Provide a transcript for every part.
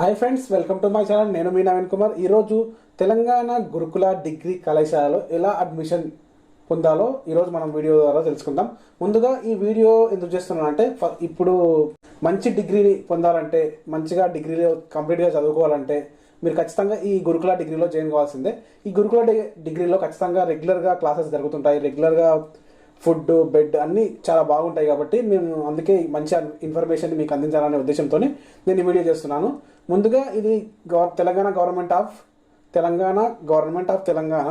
Hi friends welcome to my channel నేను మీ నవీన్ కుమార్. ఈరోజు తెలంగాణ గురుకుల డిగ్రీ కళాశాలలో ఎలా అడ్మిషన్ పొందాలో ఈరోజు మనం వీడియో ద్వారా తెలుసుకుందాం. ముందుగా ఈ వీడియో ఎందుకు చేస్తున్నాను అంటే ఫ- ఇప్పుడు మంచి డిగ్రీని పొందాలంటే మంచిగా డిగ్రీలో కంప్లీట్గా చదువుకోవాలంటే మీరు ఖచ్చితంగా ఈ గురుకుల డిగ్రీలో జాయిన్ కావాల్సిందే. ఈ గురుకుల డి- డిగ్రీలో ఖచ్చితంగా రెగ్యులర్గా క్లాసెస్ జరుగుతుంటాయి. రెగ్యులర్గా ఫుడ్ బెడ్ అన్నీ చాలా బాగుంటాయి కాబట్టి మేము అందుకే మంచి ఇన్ఫర్మేషన్ మీకు అందించాలనే ఉద్దేశంతో నేను ఈ వీడియో చేస్తున్నాను. ముందుగా ఇది గవర్ Telangana government of Telangana government of Telangana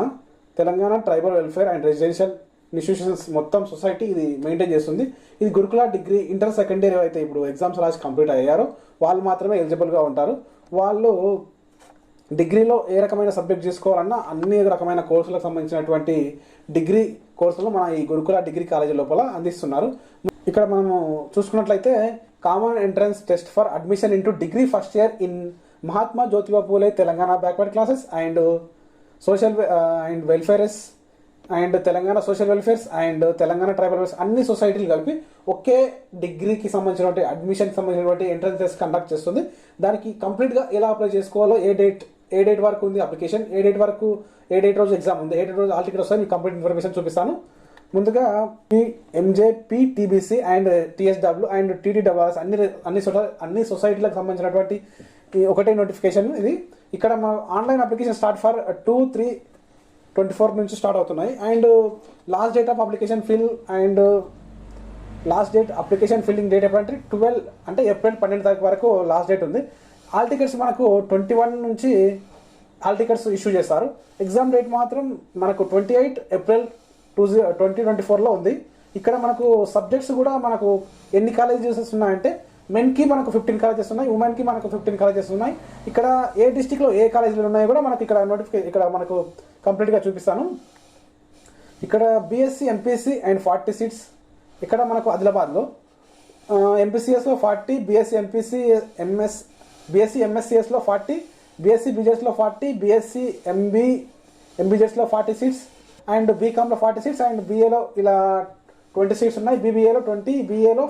Telangana tribal welfare and residential institutions మొత్తం సొసైటీ ఇది మెయింటైన్ చేస్తుంది. ఇది గురుకుల డిగ్రీ ఇంటర్ సెకండరీ అయితే ఇప్పుడు ఎగ్జామ్స్ రాసి కంప్లీట్ అయ్యారో. వాళ్ళు మాత్రమే ఎలిజిబుల్గా ఉంటారు. వాళ్ళు డిగ్రీలో ఏ రకమైన సబ్జెక్ట్ తీసుకోవాలన్నా అన్ని రకమైన కోర్సులకు సంబంధించినటువంటి డిగ్రీ కోర్సులు మన ఈ గురుకుల డిగ్రీ కాలేజీ లోపల అందిస్తున్నారు. ఇక్కడ మనము చూసుకున్నట్లయితే common entrance test for admission into degree first year in Mahatma Jyotiba Phule Telangana backward classes and social and welfares and Telangana social welfares and Telangana tribal welfares అన్ని సొసైటీలు కలిపి ఒకే డిగ్రీకి సంబంధించినటువంటి అడ్మిషన్కి సంబంధించినటువంటి ఎంట్రన్స్ టెస్ట్ కండక్ట్ చేస్తుంది. దానికి కంప్లీట్గా ఎలా అప్లై చేసుకోవాలో ఏ డేట్ ఏ డేట్ వరకు ఉంది అప్లికేషన్ ఏ డేట్ వరకు ఏ డేట్ రోజు ఎగ్జామ్ ఉంది ఏ డేట్ రోజు ఆల్ టికెట్ వస్తాయి మీకు కంప్లీట్ ఇన్ఫర్మేషన్ చూపిస్తాను. ముందుగా MJ TBC and TSW and TDWS అన్ని అన్ని సొసై అన్ని సొసైటీలకు సంబంధించినటువంటి ఒకటే నోటిఫికేషన్ ఇది ఇక్కడ మన online application start for two three twenty four నుంచి స్టార్ట్ అవుతున్నాయి. And last date of application fill and last date application filling date ఎప్పుడంటే ట్వెల్వ్ అంటే ఏప్రిల్ పన్నెండు తారీఖు వరకు లాస్ట్ డేట్ ఉంది. ఆల్ టికెట్స్ మనకు ట్వంటీ వన్ నుంచి ఆల్ టికెట్స్ ఇష్యూ చేస్తారు. ఎగ్జామ్ డేట్ మాత్రం మనకు ట్వంటీ ఎయిట్ ఏప్రిల్ టూ జీ ట్వంటీ ట్వంటీ ఫోర్లో ఉంది. ఇక్కడ మనకు సబ్జెక్ట్స్ కూడా మనకు ఎన్ని కాలేజెస్ ఉన్నాయంటే మెన్కి మనకు ఫిఫ్టీన్ కాలేజెస్ ఉన్నాయి ఉమెన్కి మనకు ఫిఫ్టీన్ కాలేజెస్ ఉన్నాయి. ఇక్కడ ఏ డిస్టిక్లో ఏ కాలేజీలు ఉన్నాయో కూడా మనకి ఇక్కడ నోటిఫికేషన్ ఇక్కడ మనకు కంప్లీట్గా చూపిస్తాను. ఇక్కడ BSc MPSC and forty seats ఇక్కడ మనకు ఆదిలాబాద్లో. ఎంపీసీఎస్లో forty BSc MPC MS BSc ఎంఎస్సిఎస్లో forty BSc బీజెస్లో ఫార్టీ బీఎస్సీ ఎంబీ ఎంబీజెస్లో ఫార్టీ సీట్స్. అండ్ బీకామ్లో ఫార్టీ సీట్స్ అండ్ బీఏలో ఇలా ట్వంటీ సీట్స్ ఉన్నాయి. బీబీఏలో ట్వంటీ బీఏలో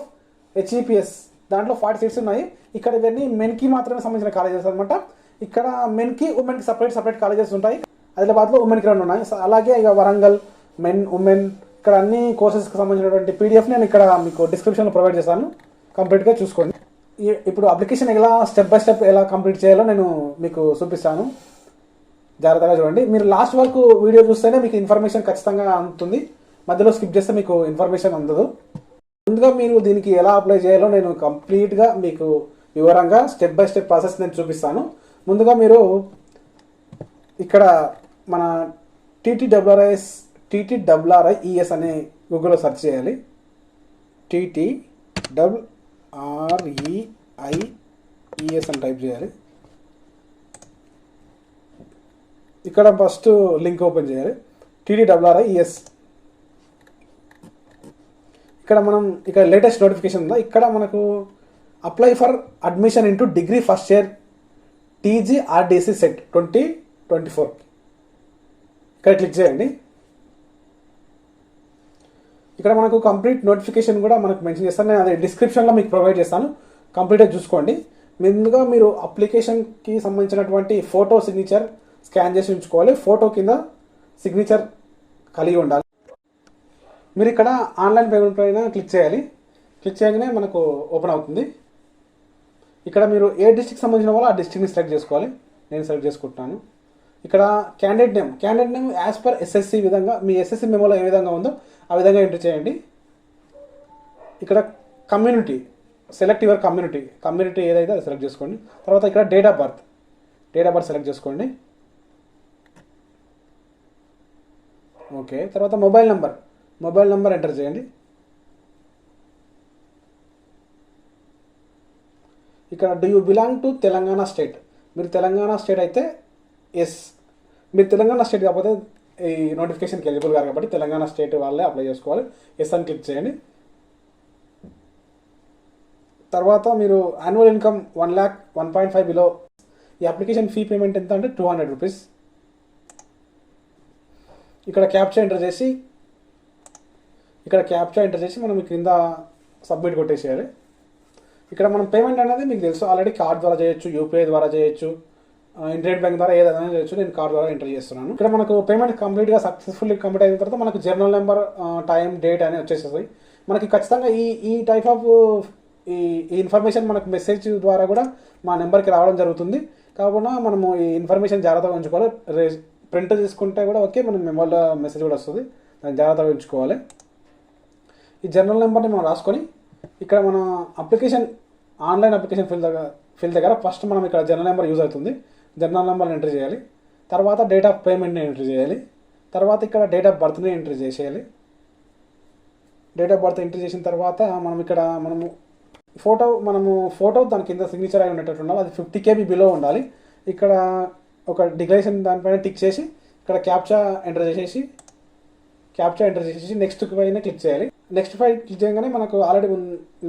హెచ్ఈపిఎస్ దాంట్లో ఫార్టీ సీట్స్ ఉన్నాయి. ఇక్కడ ఇవన్నీ మెన్కి మాత్రమే సంబంధించిన కాలేజెస్ అనమాట ఇక్కడ మెన్కి ఉమెన్కి సపరేట్ సపరేట్ కాలేజెస్ ఉంటాయి. హైదరాబాద్లో ఉమెన్కి రెండు ఉన్నాయి. సో అలాగే ఇక వరంగల్ మెన్ ఉమెన్ ఇక్కడ అన్ని కోర్సెస్కి సంబంధించినటువంటి పీడిఎఫ్ నేను ఇక్కడ మీకు డిస్క్రిప్షన్లో ప్రొవైడ్ చేస్తాను. కంప్లీట్గా చూసుకోండి. ఇప్పుడు అప్లికేషన్ ఎలా స్టెప్ బై స్టెప్ ఎలా కంప్లీట్ చేయాలో నేను మీకు చూపిస్తాను. జాగ్రత్తగా చూడండి. మీరు లాస్ట్ వరకు వీడియో చూస్తేనే మీకు ఇన్ఫర్మేషన్ ఖచ్చితంగా అందుతుంది. మధ్యలో స్కిప్ చేస్తే మీకు ఇన్ఫర్మేషన్ అందదు. ముందుగా మీరు దీనికి ఎలా అప్లై చేయాలో నేను కంప్లీట్గా మీకు వివరంగా స్టెప్ బై స్టెప్ ప్రాసెస్ నేను చూపిస్తాను. ముందుగా మీరు ఇక్కడ మన టీటీడబ్ల్యూఆర్ఐఎస్ టీటీడబ్ల్యూఆర్ఐఈఎస్ అనే గూగుల్లో సెర్చ్ చేయాలి. టీటీ డబ్ల్యూఆర్ఈఐఈఎస్ అని టైప్ చేయాలి. ఇక్కడ ఫస్ట్ లింక్ ఓపెన్ చేయాలి. టీటీడబ్ల్యూఆర్ఐఈఎస్ ఇక్కడ మనం ఇక్కడ లేటెస్ట్ నోటిఫికేషన్ ఉందా? ఇక్కడ మనకు apply for admission into degree first year TGRDC CET twenty twenty four ఇక్కడ క్లిక్ చేయండి. ఇక్కడ మనకు కంప్లీట్ నోటిఫికేషన్ కూడా మనకు మెన్షన్ చేస్తాను నేను అదే డిస్క్రిప్షన్లో మీకు ప్రొవైడ్ చేస్తాను. కంప్లీట్గా చూసుకోండి. ముందుగా మీరు అప్లికేషన్కి సంబంధించినటువంటి ఫోటో సిగ్నేచర్ స్కాన్ చేసి ఉంచుకోవాలి. ఫోటో కింద సిగ్నేచర్ కలిగి ఉండాలి. మీరు ఇక్కడ ఆన్లైన్ పేమెంట్ పైన క్లిక్ చేయాలి. క్లిక్ చేయగానే మనకు ఓపెన్ అవుతుంది. ఇక్కడ మీరు ఏ డిస్టిక్ సంబంధించిన వాళ్ళు ఆ డిస్టిక్ని సెలెక్ట్ చేసుకోవాలి. నేను సెలెక్ట్ చేసుకుంటున్నాను. ఇక్కడ candidate name candidate name as per SSC విధంగా మీ ఎస్ఎస్సి మెమోలో ఏ విధంగా ఉందో ఆ విధంగా ఎంటర్ చేయండి. ఇక్కడ community select your community community ఏదైతే అది సెలెక్ట్ చేసుకోండి. తర్వాత ఇక్కడ date of birth date of birth select చేసుకోండి. ఓకే తర్వాత mobile number. Mobile number enter చేయండి. ఇక్కడ do you belong to Telangana state మీరు తెలంగాణ స్టేట్ అయితే ఎస్ మీరు తెలంగాణ స్టేట్ కాకపోతే ఈ నోటిఫికేషన్కి ఎలిజిబుల్ కాదు కాబట్టి తెలంగాణ స్టేట్ వాళ్ళే అప్లై చేసుకోవాలి. ఎస్ అని క్లిక్ చేయండి. తర్వాత మీరు annual income one lakh one point five below ఈ అప్లికేషన్ ఫీ పేమెంట్ ఎంత అంటే టూ హండ్రెడ్ రూపీస్ ఇక్కడ క్యాప్చా ఎంటర్ చేసి ఇక్కడ క్యాప్చా ఎంటర్ చేసి మనం క్రింద సబ్మిట్ కొట్టేసేయాలి. ఇక్కడ మనం పేమెంట్ అనేది మీకు తెలుసు ఆల్రెడీ కార్డ్ ద్వారా చేయొచ్చు యూపీఐ ద్వారా చేయొచ్చు ఇంటర్నెట్ బ్యాంక్ ద్వారా ఏదైనా చేయొచ్చు నేను కార్డ్ ద్వారా ఎంటర్ చేస్తున్నాను. ఇక్కడ మనకు పేమెంట్ కంప్లీట్గా సక్సెస్ఫుల్లీ కంప్లీట్ అయిన తర్వాత మనకు జర్నల్ నెంబర్ టైం డేట్ అనేది వచ్చేసేది. మనకి ఖచ్చితంగా ఈ ఈ టైప్ ఆఫ్ ఈ ఈ ఇన్ఫర్మేషన్ మనకు మెసేజ్ ద్వారా కూడా మా నెంబర్కి రావడం జరుగుతుంది. కావున మనము ఈ ఇన్ఫర్మేషన్ జాగ్రత్తగా ఉంచుకోవాలి. రే ప్రింట్ తీసుకుంటే కూడా ఓకే మనం మెమోలో మెసేజ్ కూడా వస్తుంది. దాన్ని జాగ్రత్తగా ఉంచుకోవాలి. ఈ జనరల్ నెంబర్ని మనం రాసుకొని ఇక్కడ మన అప్లికేషన్ ఆన్లైన్ అప్లికేషన్ ఫిల్ దగ్గర ఫిల్ దగ్గర ఫస్ట్ మనం ఇక్కడ జనరల్ నెంబర్ యూజ్ అవుతుంది. జనరల్ నెంబర్ని ఎంటర్ చేయాలి. తర్వాత డేట్ ఆఫ్ పేమెంట్ని ఎంటర్ చేయాలి. తర్వాత ఇక్కడ డేట్ ఆఫ్ బర్త్ని ఎంటర్ చేసేయాలి. డేట్ ఆఫ్ బర్త్ ఎంటర్ చేసిన తర్వాత మనం ఇక్కడ మనము ఫోటో మనము ఫోటో దాని కింద సిగ్నేచర్ అయి ఉండేటట్టు ఉండాలి. అది ఫిఫ్టీ కేబీ బిలో ఉండాలి. ఇక్కడ ఒక డిక్లరేషన్ దానిపైన టిక్ చేసి ఇక్కడ క్యాప్చా ఎంటర్ చేసేసి క్యాప్చా ఎంటర్ చేసేసి నెక్స్ట్ పైన క్లిక్ చేయాలి. నెక్స్ట్ పై క్లిక్ చేయగానే మనకు ఆల్రెడీ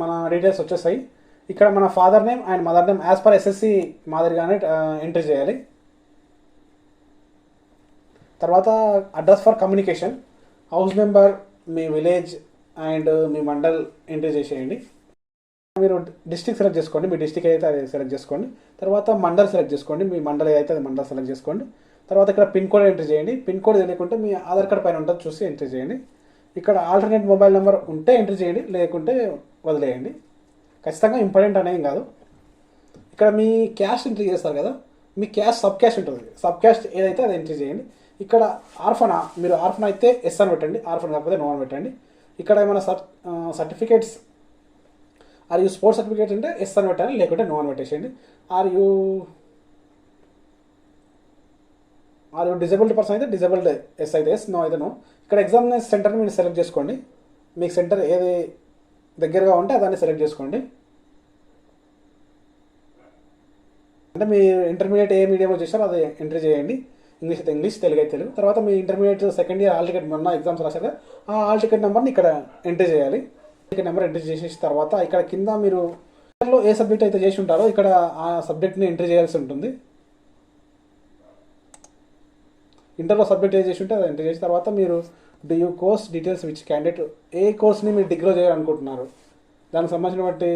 మన డీటెయిల్స్ వచ్చేస్తాయి. ఇక్కడ మన father name and mother name as per SSC మాదిరిగానే ఎంటర్ చేయాలి. తర్వాత address for communication house number me village and మీ మండల్ ఎంటర్ చేసేయండి. మీరు డిస్టిక్ సెలెక్ట్ చేసుకోండి. మీ డిస్టిక్ అయితే అది సెలెక్ట్ చేసుకోండి. తర్వాత మండల్ సెలెక్ట్ చేసుకోండి. మీ మండల్ అయితే అది మండల్ సెలెక్ట్ చేసుకోండి. తర్వాత ఇక్కడ పిన్ కోడ్ ఎంట్రీ చేయండి. పిన్ కోడ్ తెలియకుంటే మీ ఆధార్ కార్డ్ పైన ఉంటుంది. చూసి ఎంట్రీ చేయండి. ఇక్కడ ఆల్టర్నేట్ మొబైల్ నెంబర్ ఉంటే ఎంట్రీ చేయండి. లేకుంటే వదిలేయండి. ఖచ్చితంగా ఇంపార్టెంట్ అనేం కాదు. ఇక్కడ మీ క్యాష్ ఎంట్రీ చేస్తారు కదా. మీ క్యాష్ సబ్ క్యాష్ ఉంటుంది. సబ్ క్యాష్ ఏదైతే అది ఎంట్రీ చేయండి. ఇక్కడ ఆర్ఫనా మీరు ఆర్ఫన్ అయితే ఎస్ అని పెట్టండి. ఆర్ఫన్ కాకపోతే నో అని పెట్టండి. ఇక్కడ ఏమైనా certificates are you sports certificate అంటే ఎస్ అని పెట్టాలి లేకుంటే నో అని పెట్టేసేయండి. Are you are you disabled person అయితే డిజబుల్డ్ ఎస్ అయితే ఎస్ నో అయితే నో ఇక్కడ ఎగ్జామినేషన్ సెంటర్ని మీరు సెలెక్ట్ చేసుకోండి. మీకు సెంటర్ ఏది దగ్గరగా ఉంటే దాన్ని సెలెక్ట్ చేసుకోండి. అంటే మీ ఇంటర్మీడియట్ ఏ మీడియంలో చేశారో అది ఎంట్రీ చేయండి. ఇంగ్లీష్ అయితే ఇంగ్లీష్ తెలుగు అయితే తెలుగు. తర్వాత మీ intermediate second year hall ticket మొన్న ఎగ్జామ్స్ రాశారు ఆ ఆల్ టికెట్ నెంబర్ని ఇక్కడ ఎంట్రీ చేయాలి. నెంబర్ ఎంట్రీ చేసేసిన తర్వాత ఇక్కడ కింద మీరు లో ఏ సబ్జెక్ట్ అయితే చేసి ఉంటారో ఇక్కడ ఆ సబ్జెక్ట్ని ఎంట్రీ చేయాల్సి ఉంటుంది. ఇంటర్లో సబ్జెక్ట్ ఏ చేసి ఉంటే అది ఎంట్రీ చేసిన తర్వాత మీరు D you course details which candidate ఏ కోర్స్ని మీరు డిగ్రీలో చేయాలనుకుంటున్నారు? దానికి సంబంధించిన బట్టి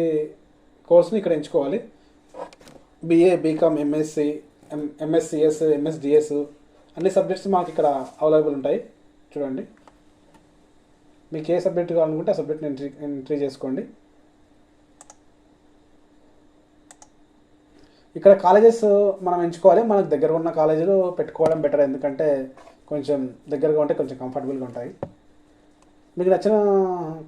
కోర్స్ని ఇక్కడ ఎంచుకోవాలి. BA BCom MSc M MSCS MSDS అన్ని సబ్జెక్ట్స్ మాకు ఇక్కడ అవైలబుల్ ఉంటాయి. చూడండి. మీకు ఏ సబ్జెక్ట్ కావాలనుకుంటే ఆ సబ్జెక్ట్ని ఎంట్రీ ఎంట్రీ చేసుకోండి. ఇక్కడ కాలేజెస్ మనం ఎంచుకోవాలి. మనకు దగ్గర ఉన్న కాలేజీలు పెట్టుకోవడం బెటర్. ఎందుకంటే కొంచెం దగ్గరగా ఉంటే కొంచెం కంఫర్టబుల్గా ఉంటాయి. మీకు నచ్చిన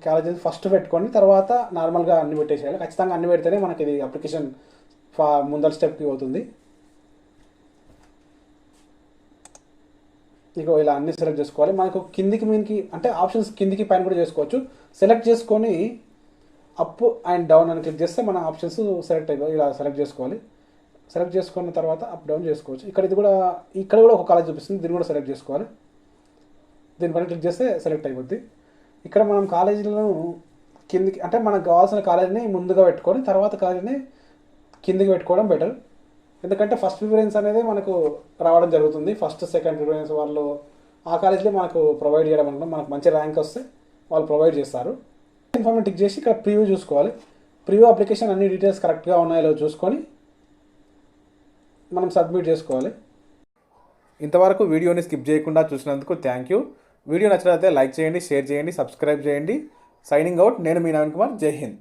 కాలేజెస్ ఫస్ట్ పెట్టుకోండి. తర్వాత నార్మల్గా అన్ని పెట్టేసేయాలి. ఖచ్చితంగా అన్ని పెడితేనే మనకి ఇది అప్లికేషన్ ఫా ముందర స్టెప్కి అవుతుంది ఇక ఇలా అన్ని సెలెక్ట్ చేసుకోవాలి. మనకు కిందికి మీదకి అంటే ఆప్షన్స్ కిందికి పైన కూడా చేసుకోవచ్చు. సెలెక్ట్ చేసుకొని అప్ అండ్ డౌన్ అని క్లిక్ చేస్తే మన ఆప్షన్స్ సెలెక్ట్ అయిపోయి ఇలా సెలెక్ట్ చేసుకోవాలి. సెలెక్ట్ చేసుకున్న తర్వాత అప్ డౌన్ చేసుకోవచ్చు. ఇక్కడ ఇది కూడా ఇక్కడ కూడా ఒక కాలేజ్ చూపిస్తుంది. దీన్ని కూడా సెలెక్ట్ చేసుకోవాలి. దీనిపైన క్లిక్ చేస్తే సెలెక్ట్ అయిపోద్ది. ఇక్కడ మనం కాలేజీలను కిందికి అంటే మనకు కావాల్సిన కాలేజీని ముందుగా పెట్టుకొని తర్వాత కాలేజీని కిందికి పెట్టుకోవడం బెటర్ ఎందుకంటే ఫస్ట్ ప్రిఫరెన్స్ అనేది మనకు రావడం జరుగుతుంది. ఫస్ట్ సెకండ్ ప్రిఫరెన్స్ వాళ్ళు ఆ కాలేజ్లో మనకు ప్రొవైడ్ చేయడం అనుకుంటాం మనకు మంచి ర్యాంక్ వస్తే వాళ్ళు ప్రొవైడ్ చేస్తారు. ఇన్ఫార్మేట్ టిక్ చేసి ఇక్కడ ప్రివ్యూ చూసుకోవాలి. ప్రివ్యూ అప్లికేషన్ అన్ని డీటెయిల్స్ కరెక్ట్గా ఉన్నాయో చూసుకొని మనం సబ్మిట్ చేసుకోవాలి. ఇంతవరకు వీడియోని స్కిప్ చేయకుండా చూసినందుకు థ్యాంక్ యూ వీడియో నచ్చినట్లయితే లైక్ చేయండి షేర్ చేయండి సబ్స్క్రైబ్ చేయండి. సైనింగ్ అవుట్ నేను మీ నవీన్ కుమార్. జై హింద్.